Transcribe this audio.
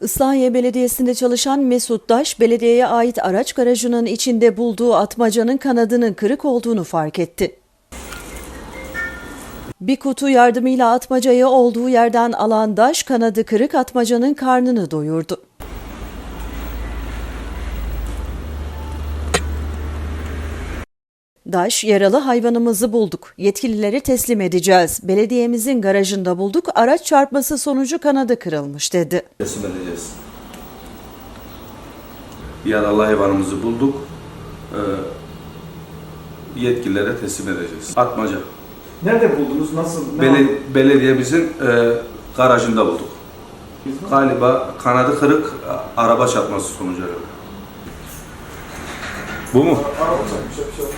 Islahiye Belediyesi'nde çalışan Mesut Daş, belediyeye ait araç garajının içinde bulduğu atmacanın kanadının kırık olduğunu fark etti. Bir kutu yardımıyla atmacayı olduğu yerden alan Daş, kanadı kırık atmacanın karnını doyurdu. Daş, yaralı hayvanımızı bulduk. Yetkililere teslim edeceğiz. Belediyemizin garajında bulduk. Araç çarpması sonucu kanadı kırılmış dedi. teslim edeceğiz. Yaralı hayvanımızı bulduk. Ee, yetkililere teslim edeceğiz. Atmaca. Nerede buldunuz? Nasıl? Ne Bele, belediyemizin e, garajında bulduk. Galiba kanadı kırık araba çarpması sonucu. Bu mu? Araba çarpmış.